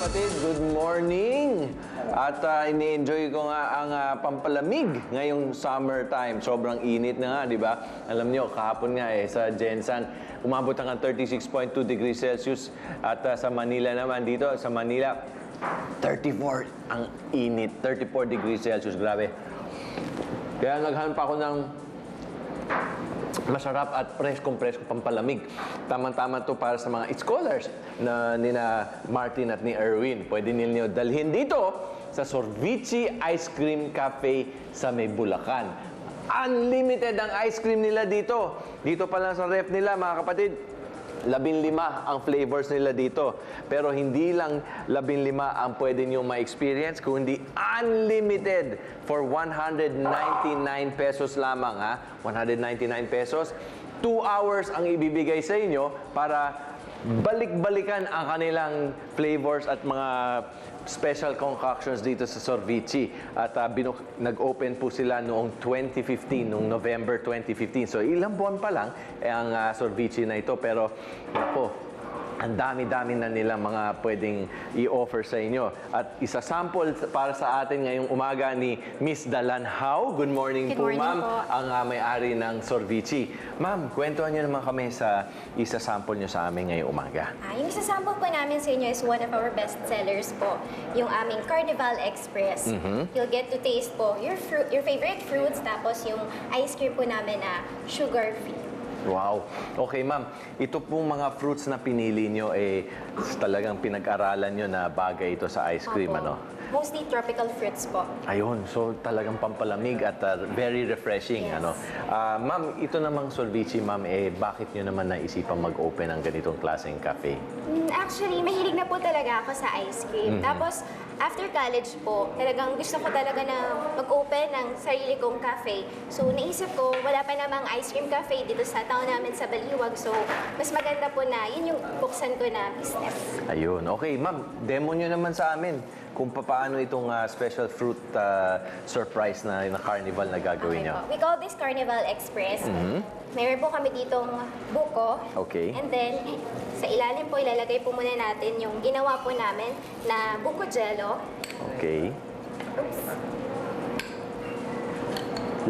kapatid, good morning! At ah, ini-enjoy ko nga ang ah, pampalamig ngayong summertime. Sobrang init na nga, di ba? Alam nyo, kahapon nga eh, sa Jensan, umabot hanggang 36.2 degrees Celsius. At ah, sa Manila naman, dito sa Manila, 34 ang init. 34 degrees Celsius, grabe. Kaya naghanap ako ng masarap at preskong-presko pampalamig. Tama-tama to para sa mga scholars na nina Martin at ni Erwin. Pwede ninyo dalhin dito sa Sorvici Ice Cream Cafe sa May Bulacan. Unlimited ang ice cream nila dito. Dito pa lang sa ref nila, mga kapatid. Labing lima ang flavors nila dito. Pero hindi lang labing lima ang pwede nyo ma-experience, kundi unlimited for 199 pesos lamang ha. 199 pesos. Two hours ang ibibigay sa inyo para balik-balikan ang kanilang flavors at mga special concoctions dito sa Sorvici. At ah, binuk- nag-open po sila noong 2015, noong November 2015. So ilang buwan pa lang eh, ang ah, Sorvici na ito. Pero, ako, ang dami-dami na nila mga pwedeng i-offer sa inyo. At isa sample para sa atin ngayong umaga ni Miss Dalan How. Good morning Good po, ma'am. Ang ah, may-ari ng Sorvici. Ma'am, kwentuhan niyo naman kami sa isa sample niyo sa amin ngayong umaga. Ah, yung isasample po namin sa inyo is one of our best sellers po, yung aming Carnival Express. Mm-hmm. You'll get to taste po your fruit, your favorite fruits, tapos yung ice cream po namin na sugar-free. Wow. Okay, ma'am. Ito pong mga fruits na pinili nyo, eh, talagang pinag-aralan nyo na bagay ito sa ice cream, Opo. ano? Mostly tropical fruits po. Ayun, so talagang pampalamig at uh, very refreshing, Yes. ano? Ah, ma'am, ito namang Solvici, ma'am, eh, bakit nyo naman naisipan mag-open ng ganitong klaseng cafe? Mm, Actually, mahilig na po talaga ako sa ice cream. Tapos, after college po, talagang gusto ko talaga na mag-open ng sarili kong cafe. So, naisip ko, wala pa namang ice cream cafe dito sa town namin sa Baliwag. So, mas maganda po na yun yung buksan ko na business. Ayun. Okay, ma'am, demo nyo naman sa amin kung paano itong ah, special fruit ah, surprise na, na carnival na gagawin po. We call this Carnival Express. Meron po kami ditong buko. Okay. And then, sa ilalim po, ilalagay po muna natin yung ginawa po namin na buko jello. Okay.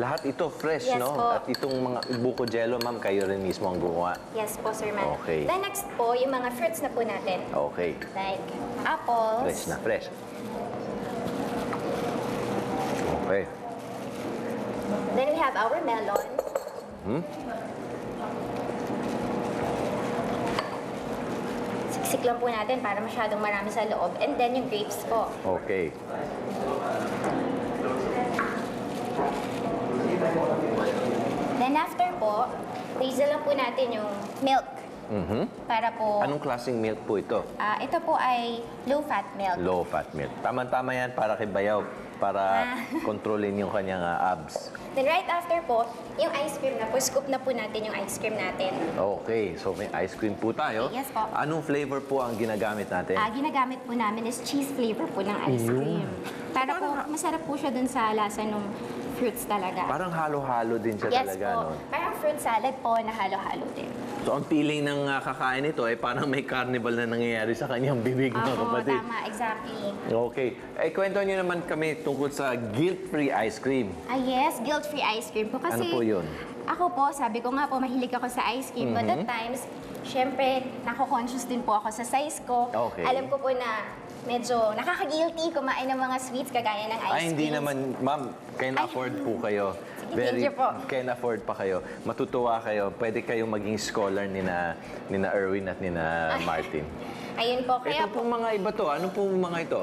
Lahat ito fresh, Yes no? po. At itong mga buko jello, ma'am, kayo rin mismo ang gumawa. Yes po, Sir Man. Okay. Then next po, yung mga fruits na po natin. Okay. Like apples. Fresh na, fresh. Okay. Then we have our melon. Hmm? Siksik lang po natin para masyadong marami sa loob. And then yung grapes po. Okay. Then after po, diesel lang po natin yung milk. Mhm. Para po, Anong klaseng milk po ito? ah, ito po ay low-fat milk. Low-fat milk. Tama-tama yan para kay Bayaw, para Ah. kontrolin yung kanyang ah, abs. Then right after po, yung ice cream na po, scoop na po natin yung ice cream natin. Okay, so may ice cream po tayo. Yes po. Anong flavor po ang ginagamit natin? Ah, ginagamit po namin is cheese flavor po ng ice cream. Para po, masarap po siya dun sa lasa ng fruits talaga. Parang halo-halo din siya yes talaga, po. no? Parang fruit salad po na halo-halo din. So ang feeling ng ah, kakain nito ay parang may carnival na nangyayari sa kanyang bibig, mga kapatid. tama, exactly. Okay. Eh, kwento niyo naman kami tungkol sa guilt-free ice cream. Ah, yes, guilt-free ice cream po. Kasi Ano po yun? Ako po, sabi ko nga po, mahilig ako sa ice cream. But Mm-hmm. at times, syempre, nako-conscious din po ako sa size ko. Okay. Alam ko po na medyo nakaka-guilty kumain ng mga sweets kagaya ng ice Ay, hindi creams. naman, ma'am, can Ay. afford po kayo. thank you po. Can afford pa kayo. Matutuwa kayo. Pwede kayong maging scholar ni na, ni na Erwin at ni na Martin. Ayun po, kaya Ito po, pong mga iba to. Ano pong mga ito?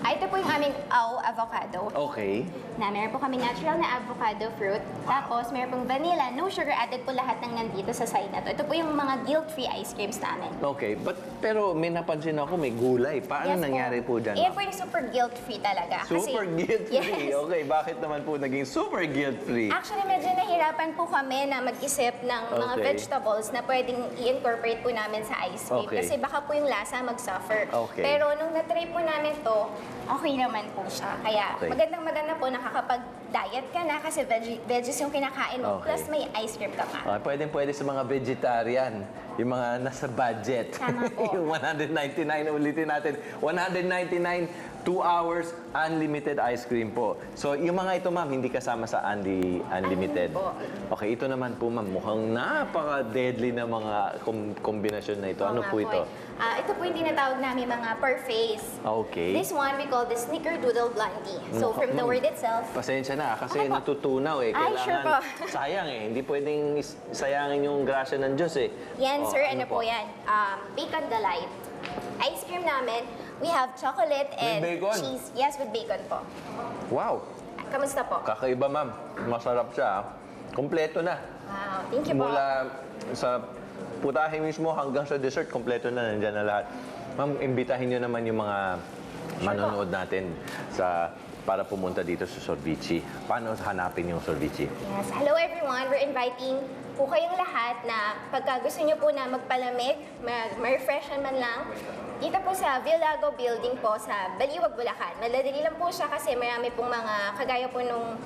Ah, ito po yung aming au avocado. Okay. Na meron po kami natural na avocado fruit. Tapos meron pong vanilla, no sugar added po lahat ng nandito sa side na to. Ito po yung mga guilt-free ice creams namin. Okay. But, pero may napansin ako, may gulay. Paano Yes nangyari po, dyan? Iyan po yung super guilt-free talaga. Super Kasi- guilt-free. Yes. Okay, bakit naman po naging super guilt-free? Actually, medyo nahirapan po kami na mag-isip ng mga Okay. vegetables na pwedeng i-incorporate po namin sa ice cream. Okay. Kasi baka po yung lasa mag-suffer. Okay. Pero nung na-try po namin to, okay naman po siya. Kaya Okay. magandang maganda po nakakapag-diet ka na kasi veggie, veggies yung kinakain mo. Okay. Plus may ice cream ka pa. Okay, pwede pwede sa mga vegetarian, yung mga nasa budget. Tama po. yung 199 ulitin natin. 199 2 hours unlimited ice cream po. So, yung mga ito, ma'am, hindi kasama sa unli, unlimited. Ano po? Okay, ito naman po, ma'am, mukhang napaka-deadly na mga kom- kombinasyon na ito. Ano nga po ito? eh. Ah, ito po yung tinatawag namin mga parfaits. Okay. This one we call the Snickerdoodle Blondie. So from the Mm. word itself, Pasensya na, kasi Okay po. natutunaw eh. Ay, sure po. sayang eh. Hindi pwedeng is- sayangin yung grasya ng Diyos eh. yan Oh, sir, ano po yan? Um, Bacon Delight. Ice cream namin, we have chocolate and bacon? cheese. Yes, with bacon po. Wow, Kamusta po? kakaiba ma'am. Masarap siya. ah. Kompleto na. Wow, thank you po. Mula sa putahe mismo hanggang sa dessert, kompleto na. Nandiyan na lahat. Ma'am, imbitahin nyo naman yung mga manonood natin sa para pumunta dito sa Sorbici. Paano hanapin yung Sorbici? Yes. Hello everyone. We're inviting po kayong lahat na pagka gusto nyo po na magpalamig, mag ma-refreshan man lang, dito po sa Villago Building po sa Baliwag, Bulacan. Madali lang po siya kasi marami pong mga kagaya po nung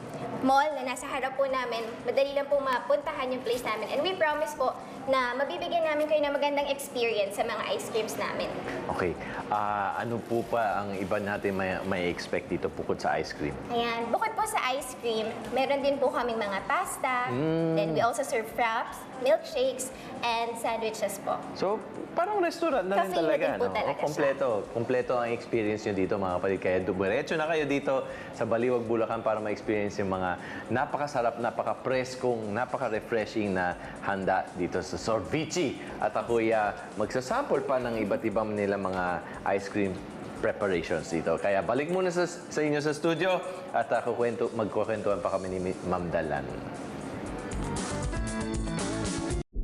mall na nasa harap po namin. Madali lang po mapuntahan yung place namin. And we promise po na mabibigyan namin kayo ng magandang experience sa mga ice creams namin. Okay. Ah, ano po pa ang iba natin may, may expect dito bukod sa ice cream? Ayan, bukod po sa ice cream, meron din po kaming mga pasta. Then we also serve fraps, milkshakes, and sandwiches po. So, parang restaurant na rin Cafe talaga. din po talaga O, kompleto. Kompleto ang experience nyo dito, mga kapatid. Kaya dumiretso na kayo dito sa Baliwag, Bulacan para ma-experience yung mga napakasarap, napaka-preskong, napaka-refreshing na handa dito sa Sorvici. At ako'y ah, magsasample pa ng iba't ibang nila mga ice cream preparations dito. Kaya balik muna sa, sa inyo sa studio at uh, kukwento, magkukwentuhan pa kami ni Ma'am Dalan.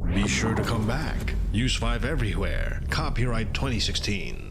Be sure to come back. Use 5 everywhere. Copyright 2016.